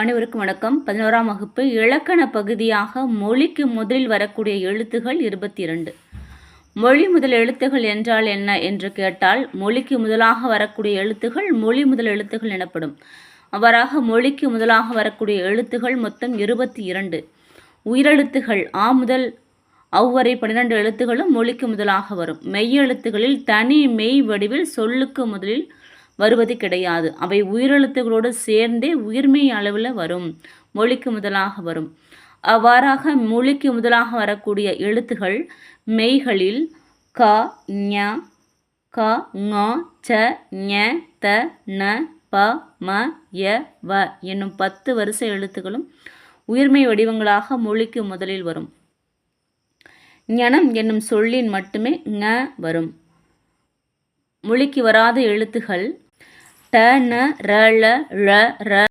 அனைவருக்கும் வணக்கம். பதினோராம் வகுப்பு இலக்கண பகுதியாக மொழிக்கு முதலில் வரக்கூடிய எழுத்துகள் இருபத்தி இரண்டு மொழி முதல் எழுத்துகள் என்றால் என்ன என்று கேட்டால் மொழிக்கு முதலாக வரக்கூடிய எழுத்துகள் மொழி முதல் எழுத்துகள் எனப்படும். அவ்வாறாக மொழிக்கு முதலாக வரக்கூடிய எழுத்துகள் மொத்தம் இருபத்தி இரண்டு உயிரெழுத்துகள் ஆ முதல் அவ்வரை பன்னிரண்டு எழுத்துகளும் மொழிக்கு முதலாக வரும். மெய் எழுத்துகளில் தனி மெய் வடிவில் சொல்லுக்கு முதலில் வருவது கிடையாது. அவை உயிரெழுத்துகளோடு சேர்ந்தே உயிர்மெய் அளவில் வரும். மொழிக்கு முதலாக வரும். அவ்வாறாக மொழிக்கு முதலாக வரக்கூடிய எழுத்துகள் மெய்களில் க ஞ க ங ச ஞ த ந ப ம ய வ என்னும் பத்து வரிசை எழுத்துக்களும் உயிர்மை வடிவங்களாக மொழிக்கு முதலில் வரும். ஞனம் என்னும் சொல்லின் மட்டுமே ங வரும். மொழிக்கு வராத எழுத்துகள் ட ந ர ள ழ ர.